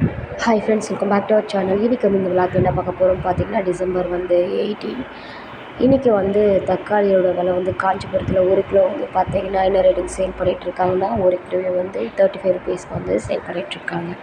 hi friends welcome back to our channel இன்றைக்கி வந்து இந்த விழாக்கு என்ன பார்க்க போகிறோம் பார்த்தீங்கன்னா டிசம்பர் வந்து எயிட்டீன் இன்றைக்கி வந்து தக்காளியோட விலை வந்து காஞ்சிபுரத்தில் ஒரு கிலோ வந்து பார்த்தீங்கன்னா என்ன ரேட்டுக்கு சேல் பண்ணிகிட்ருக்காங்கன்னா ஒரு கிலோ வந்து தேர்ட்டி ஃபைவ் ருபீஸ்க்கு வந்து சேல் பண்ணிகிட்ருக்காங்க